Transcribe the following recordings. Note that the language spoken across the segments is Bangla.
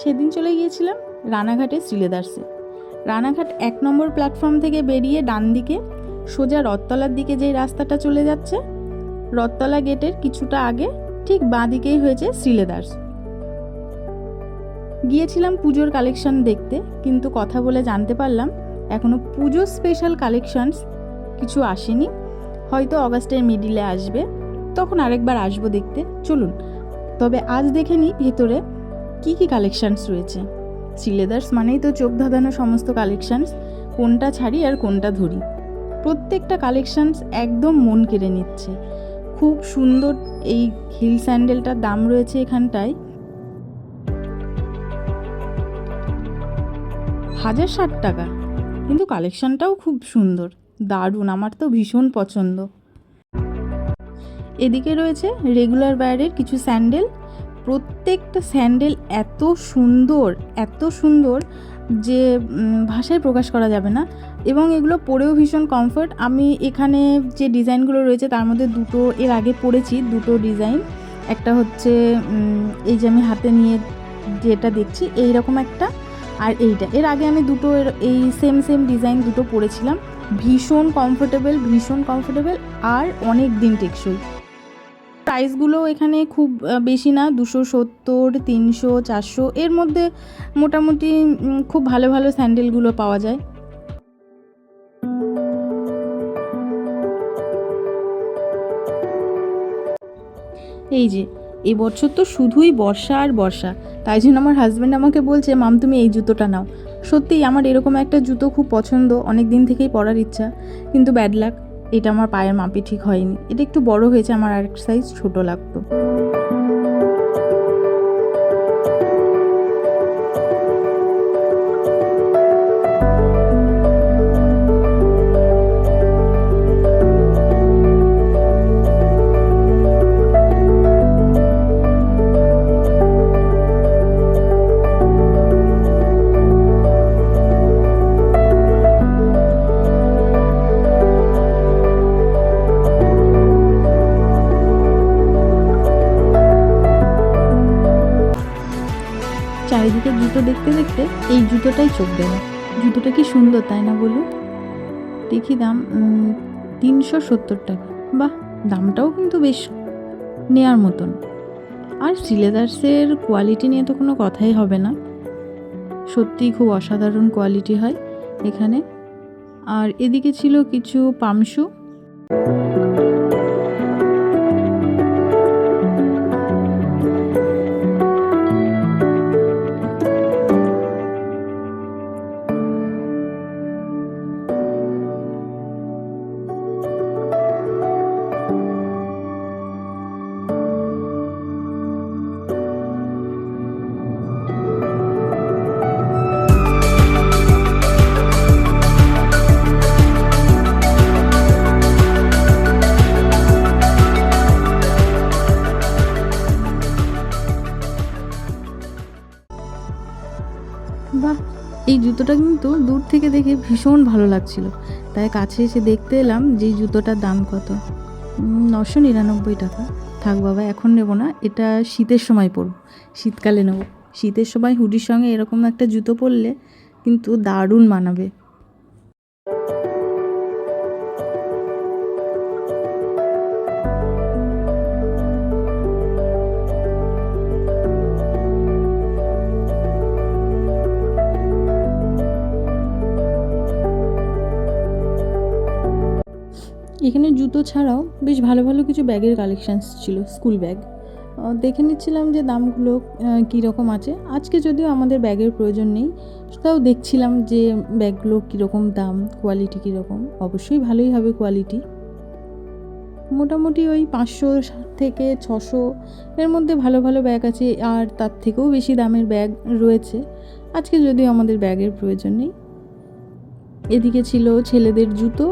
সেদিন চলে গিয়েছিলাম রানাঘাটে শ্রীলেদার্সে। রানাঘাট এক নম্বর প্ল্যাটফর্ম থেকে বেরিয়ে ডান দিকে সোজা রথতলার দিকে যেই রাস্তাটা চলে যাচ্ছে, রথতলা গেটের কিছুটা আগে ঠিক বাঁ দিকেই হয়েছে শ্রীলেদার্স। গিয়েছিলাম পুজোর কালেকশন দেখতে, কিন্তু কথা বলে জানতে পারলাম এখনও পুজোর স্পেশাল কালেকশনস কিছু আসেনি। হয়তো অগাস্টের মিডিলে আসবে, তখন আরেকবার আসব দেখতে। চলুন, তবে আজ দেখে নিই ভেতরে কি কি কালেকশনস রয়েছে? সিলেদার্স মানেই তো চোখ ধাঁধানো সমস্ত কালেকশানস কোনটা ছাড়ি আর কোনটা ধরি। প্রত্যেকটা কালেকশানস একদম মন কেড়ে নিচ্ছে। খুব সুন্দর এই হিল স্যান্ডেলটার দাম রয়েছে এখানটায়। হাজার ষাট টাকা। কিন্তু কালেকশনটাও খুব সুন্দর। দারুণ, আমার তো ভীষণ পছন্দ। এদিকে রয়েছে রেগুলার ব্যারের কিছু স্যান্ডেল প্রত্যেকটা স্যান্ডেল এত সুন্দর এত সুন্দর যে ভাষায় প্রকাশ করা যাবে না। এবং এগুলো পরেও ভীষণ কমফর্ট আমি এখানে যে ডিজাইনগুলো রয়েছে, তার মধ্যে দুটো এর আগে পরেছি, দুটো ডিজাইন। একটা হচ্ছে এই যে আমি হাতে নিয়ে যেটা দেখছি এই রকম একটা আর এইটা। এর আগে আমি দুটো এই সেম সেম ডিজাইন দুটো পরেছিলাম। ভীষণ কমফোর্টেবল ভীষণ কমফোর্টেবল আর অনেক দিন টেকসই। প্রাইসগুলো এখানে খুব বেশি না, দুশো সত্তর, তিনশো, চারশো। এর মধ্যে মোটামুটি খুব ভালো ভালো স্যান্ডেলগুলো পাওয়া যায়। এই যে এবছর তো শুধুই বর্ষা আর বর্ষা। তাই জন্য আমার হাজব্যান্ড আমাকে বলছে, মাম, তুমি এই জুতোটা নাও। সত্যিই আমার এরকম একটা জুতো খুব পছন্দ অনেক দিন থেকেই পরার ইচ্ছা। কিন্তু ব্যাড লাক এটা আমার পায়ের মাপে ঠিক হয়নি। এটা একটু বড় হয়েছে, আমার আরেক সাইজ ছোটো লাগতো। চারিদিকে জুতো দেখতে দেখতে এই জুতোটাই চোখ দেয় জুতোটা কি সুন্দর, তাই না বলুন দেখি দাম তিনশো সত্তর টাকা। বাহ, দামটাও কিন্তু বেশ নেয়ার মতন। আর সিলেদার্সের কোয়ালিটি নিয়ে তো কোনো কথাই হবে না। সত্যিই খুব অসাধারণ কোয়ালিটি হয় এখানে। আর এদিকে ছিল কিছু পামশু। বাহ, এই জুতোটা কিন্তু দূর থেকে দেখে ভীষণ ভালো লাগছিল। তাই কাছে এসে দেখতে এলাম যে জুতোটার দাম কত। নশো নিরানব্বই টাকা। থাক বাবা, এখন নেব না, এটা শীতের সময় পরব। শীতকালে নেব। শীতের সময় হুডির সঙ্গে এরকম একটা জুতো পরলে কিন্তু দারুণ মানাবে। এখানে জুতো ছাড়াও বেশ ভালো ভালো কিছু ব্যাগের কালেকশানস ছিল স্কুল ব্যাগ দেখে নিচ্ছিলাম যে দামগুলো কীরকম আছে। আজকে যদিও আমাদের ব্যাগের প্রয়োজন নেই, তাও দেখছিলাম যে ব্যাগগুলো কীরকম দাম কোয়ালিটি কীরকম। অবশ্যই ভালোই হবে কোয়ালিটি মোটামুটি ওই পাঁচশো থেকে ছশো এর মধ্যে ভালো ভালো ব্যাগ আছে, আর তার থেকেও বেশি দামের ব্যাগ রয়েছে। আজকে যদিও আমাদের ব্যাগের প্রয়োজন নেই। এদিকে ছিল ছেলেদের জুতো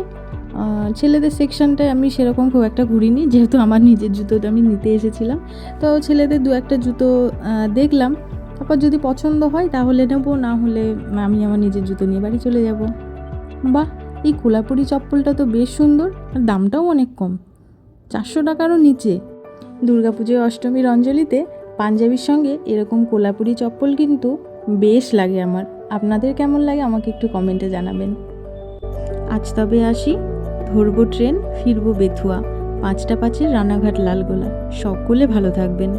ছেলেদের সেকশনটায় আমি সেরকম খুব একটা ঘুরিনি, যেহেতু আমার নিজের জুতোটা আমি নিতে এসেছিলাম। তো ছেলেদের দু একটা জুতো দেখলাম। তারপর যদি পছন্দ হয় তাহলে নেব, না হলে আমি আমার নিজের জুতো নিয়ে বাড়ি চলে যাব। বাহ! এই কোলাপুরি চপ্পলটা তো বেশ সুন্দর, আর দামটাও অনেক কম। চারশো টাকারও নিচে। দুর্গাপুজোয় অষ্টমীর অঞ্জলিতে পাঞ্জাবির সঙ্গে এরকম কোলাপুরি চপ্পল কিন্তু বেশ লাগে আমার। আপনাদের কেমন লাগে আমাকে একটু কমেন্টে জানাবেন। আজ তবে আসি। ধরবো ট্রেন ফিরব বেথুয়া পাঁচটা পাঁচের রানাঘাট লালগোলা। সকলে ভালো থাকবেন।